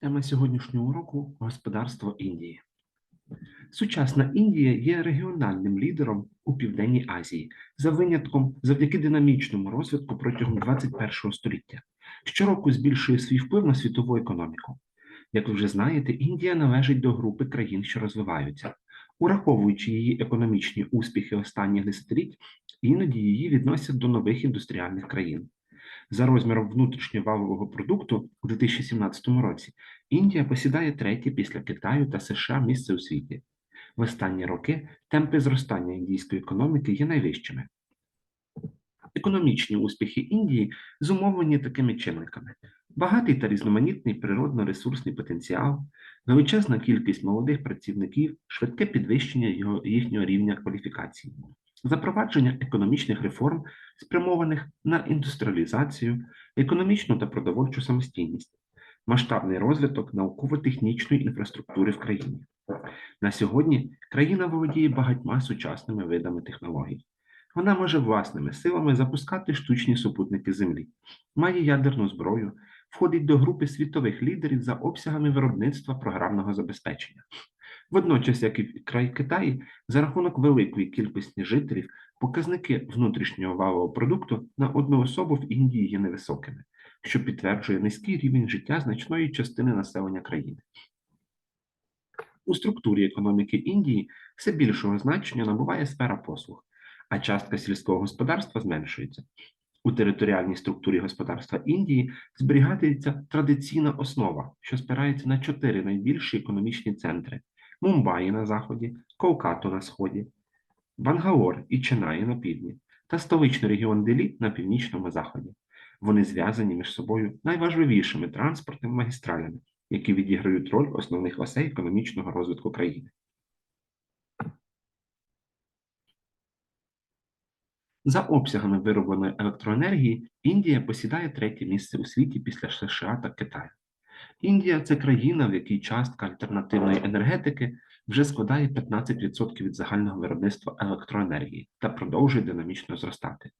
Тема сьогоднішнього уроку господарство Індії. Сучасна Індія є регіональним лідером у Південній Азії за винятком завдяки динамічному розвитку протягом 21 століття. Щороку збільшує свій вплив на світову економіку. Як ви вже знаєте, Індія належить до групи країн, що розвиваються. Ураховуючи її економічні успіхи останніх десятиліть, іноді її відносять до нових індустріальних країн. За розміром внутрішньовалового продукту у 2017 році Індія посідає третє після Китаю та США місце у світі. В останні роки темпи зростання індійської економіки є найвищими. Економічні успіхи Індії зумовлені такими чинниками: багатий та різноманітний природно-ресурсний потенціал, величезна кількість молодих працівників, швидке підвищення його, їхнього рівня кваліфікації, запровадження економічних реформ, спрямованих на індустріалізацію, економічну та продовольчу самостійність, масштабний розвиток науково-технічної інфраструктури в країні. На сьогодні країна володіє багатьма сучасними видами технологій. Вона може власними силами запускати штучні супутники Землі, має ядерну зброю, входить до групи світових лідерів за обсягами виробництва програмного забезпечення. Водночас, як і край Китаї, за рахунок великої кількості жителів, показники внутрішнього валового продукту на одну особу в Індії є невисокими, що підтверджує низький рівень життя значної частини населення країни. У структурі економіки Індії все більшого значення набуває сфера послуг, а частка сільського господарства зменшується. У територіальній структурі господарства Індії зберігається традиційна основа, що спирається на чотири найбільші економічні центри: Мумбаї на заході, Колкату на сході, Бангалор і Ченаї на півдні та столичний регіон Делі на північному заході. Вони зв'язані між собою найважливішими транспортними магістралями, які відіграють роль основних осей економічного розвитку країни. За обсягами виробленої електроенергії Індія посідає третє місце у світі після США та Китаю. Індія це країна, в якій частка альтернативної енергетики вже складає 15% від загального виробництва електроенергії та продовжує динамічно зростати.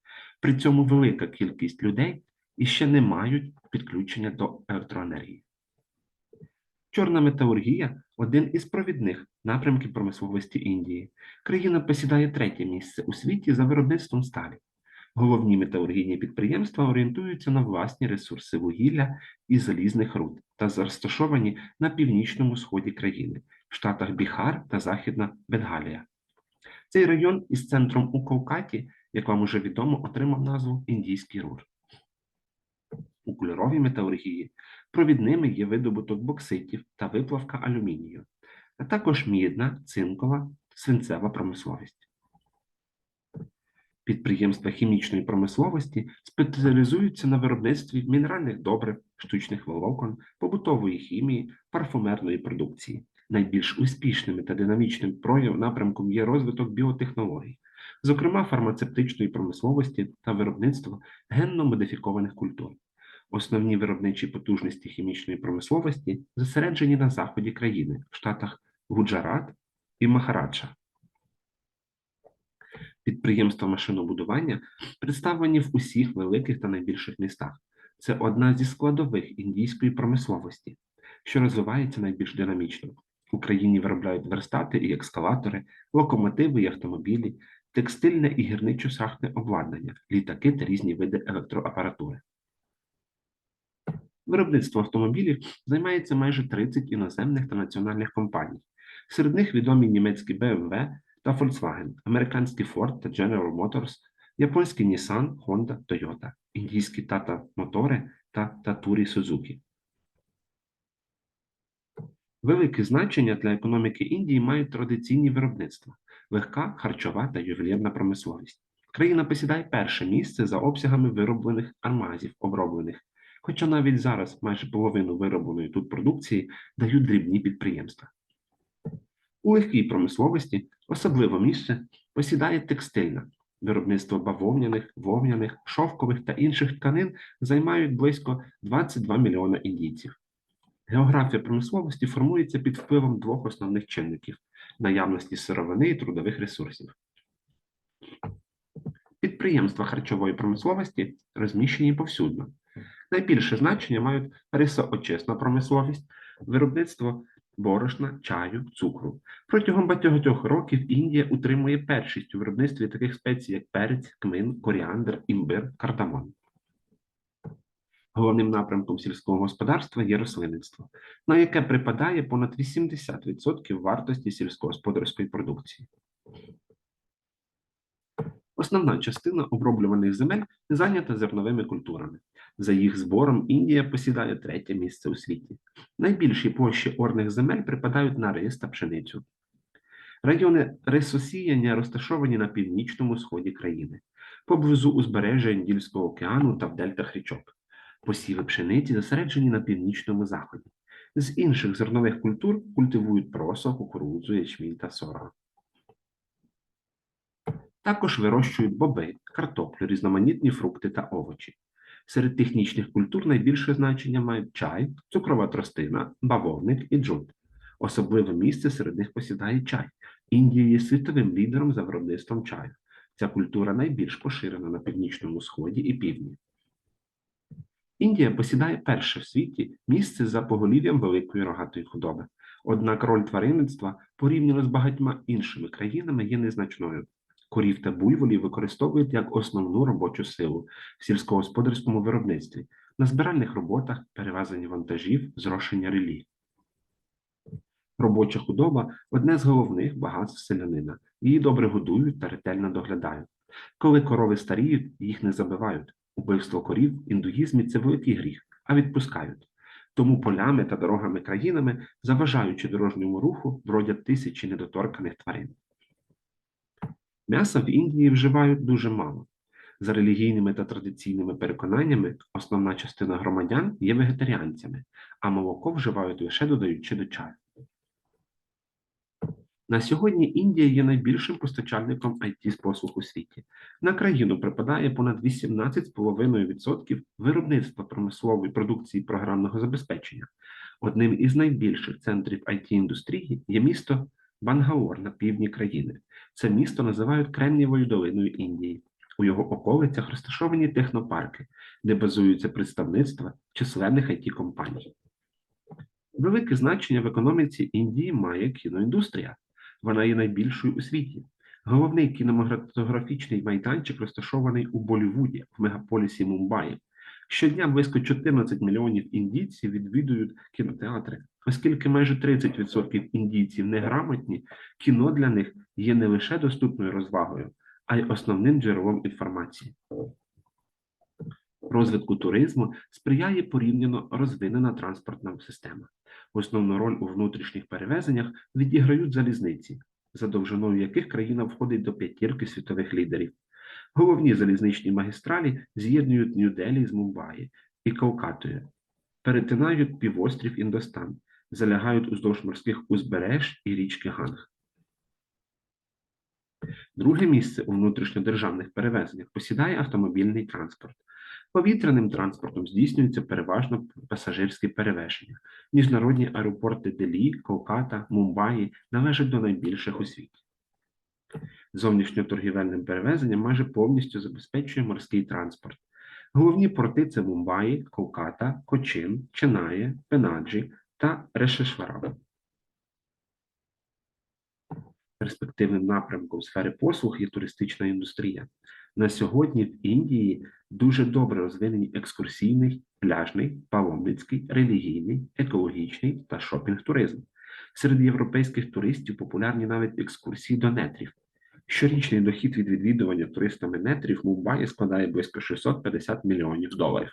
При цьому велика кількість людей іще не мають підключення до електроенергії. Чорна металургія один із провідних напрямків промисловості Індії. Країна посідає третє місце у світі за виробництвом сталі. Головні металургійні підприємства орієнтуються на власні ресурси вугілля і залізних руд та розташовані на північному сході країни, в штатах Біхар та Західна Бенгалія. Цей район із центром у Колкаті, як вам уже відомо, отримав назву Індійський рур. У кольоровій металургії провідними є видобуток бокситів та виплавка алюмінію, а також мідна, цинкова, свинцева промисловість. Підприємства хімічної промисловості спеціалізуються на виробництві мінеральних добрив, штучних волокон, побутової хімії, парфумерної продукції. Найбільш успішним та динамічним прояв напрямком є розвиток біотехнологій, зокрема фармацевтичної промисловості та виробництва генно-модифікованих культур. Основні виробничі потужності хімічної промисловості зосереджені на заході країни в штатах Гуджарат і Махараджа. Підприємства машинобудування представлені в усіх великих та найбільших містах. Це одна зі складових індійської промисловості, що розвивається найбільш динамічно. В Україні виробляють верстати і екскаватори, локомотиви і автомобілі, текстильне і гірничо-шахтне обладнання, літаки та різні види електроапаратури. Виробництвом автомобілів займається майже 30 іноземних та національних компаній. Серед них відомі німецькі BMW та Volkswagen, американський Ford та General Motors, японський Nissan, Honda, Toyota, індійські Tata Мотори та Taturi Suzuki. Велике значення для економіки Індії мають традиційні виробництва, легка, харчова та ювелірна промисловість. Країна посідає перше місце за обсягами вироблених армазів, оброблених, хоча навіть зараз майже половину виробленої тут продукції дають дрібні підприємства. У легкій промисловості особливо місце посідає текстильна. Виробництво бавовняних, вовняних, шовкових та інших тканин займають близько 22 мільйона індійців. Географія промисловості формується під впливом двох основних чинників наявності сировини і трудових ресурсів. Підприємства харчової промисловості розміщені повсюдно. Найбільше значення мають рисоочисна промисловість, виробництво борошна, чаю, цукру. Протягом багатьох років Індія утримує першість у виробництві таких спецій, як перець, кмин, коріандр, імбир, кардамон. Головним напрямком сільського господарства є рослинництво, на яке припадає понад 80% вартості сільськогосподарської продукції. Основна частина оброблюваних земель зайнята зерновими культурами. За їх збором Індія посідає третє місце у світі. Найбільші площі орних земель припадають на рис та пшеницю. Райони рисосіяння розташовані на північному сході країни, поблизу узбережжя Індійського океану та в дельтах річок. Посіви пшениці зосереджені на північному заході. З інших зернових культур культивують просо, кукурудзу, ячмінь та сора. Також вирощують боби, картоплю, різноманітні фрукти та овочі. Серед технічних культур найбільше значення мають чай, цукрова тростина, бавовник і джут. Особливе місце серед них посідає чай. Індія є світовим лідером за виробництвом чаю. Ця культура найбільш поширена на північному сході і півдні. Індія посідає перше в світі місце за поголів'ям великої рогатої худоби. Однак роль тваринництва порівняно з багатьма іншими країнами є незначною. Корів та буйволів використовують як основну робочу силу в сільськогосподарському виробництві, на збиральних роботах, перевезенні вантажів, зрошення релі. Робоча худоба одне з головних багатств селянина. Її добре годують та ретельно доглядають. Коли корови старіють, їх не забивають. Убивство корів в індуїзмі це великий гріх, а відпускають. Тому полями та дорогами країнами, заважаючи дорожньому руху, бродять тисячі недоторканих тварин. М'яса в Індії вживають дуже мало. За релігійними та традиційними переконаннями, основна частина громадян є вегетаріанцями, а молоко вживають лише додаючи до чаю. На сьогодні Індія є найбільшим постачальником IT послуг у світі. На країну припадає понад 18,5% виробництва промислової продукції програмного забезпечення. Одним із найбільших центрів IT-індустрії є місто Бангаор на півдні країни. Це місто називають Кремнієвою долиною Індії. У його околицях розташовані технопарки, де базуються представництва численних it компаній Велике значення в економіці Індії має кіноіндустрія. Вона є найбільшою у світі. Головний кінематографічний майданчик розташований у Болівуді в мегаполісі Мумбаї. Щодня близько 14 мільйонів індійців відвідують кінотеатри, оскільки майже 30% індійців неграмотні, кіно для них є не лише доступною розвагою, а й основним джерелом інформації. Розвитку туризму сприяє порівняно розвинена транспортна система. Основну роль у внутрішніх перевезеннях відіграють залізниці, за довжиною яких країна входить до п'ятірки світових лідерів. Головні залізничні магістралі з'єднують Нью-Делі з Мумбаї і Калкатою, перетинають півострів Індостан, залягають уздовж морських узбереж і річки Ганг. Друге місце у внутрішньодержавних перевезеннях посідає автомобільний транспорт. Повітряним транспортом здійснюються переважно пасажирські перевезення. Міжнародні аеропорти Делі, Колката, Мумбаї належать до найбільших у світі. Зовнішньоторгівельним перевезенням майже повністю забезпечує морський транспорт. Головні порти це Мумбаї, Колката, Кочин, Ченає, Пенаджі та Решешвараб. Перспективним напрямком сфери послуг є туристична індустрія. На сьогодні в Індії дуже добре розвинені екскурсійний, пляжний, паломницький, релігійний, екологічний та шопінг-туризм. Серед європейських туристів популярні навіть екскурсії до нетрів. Щорічний дохід від відвідування туристами нетрів Мумбаї складає близько 650 мільйонів доларів.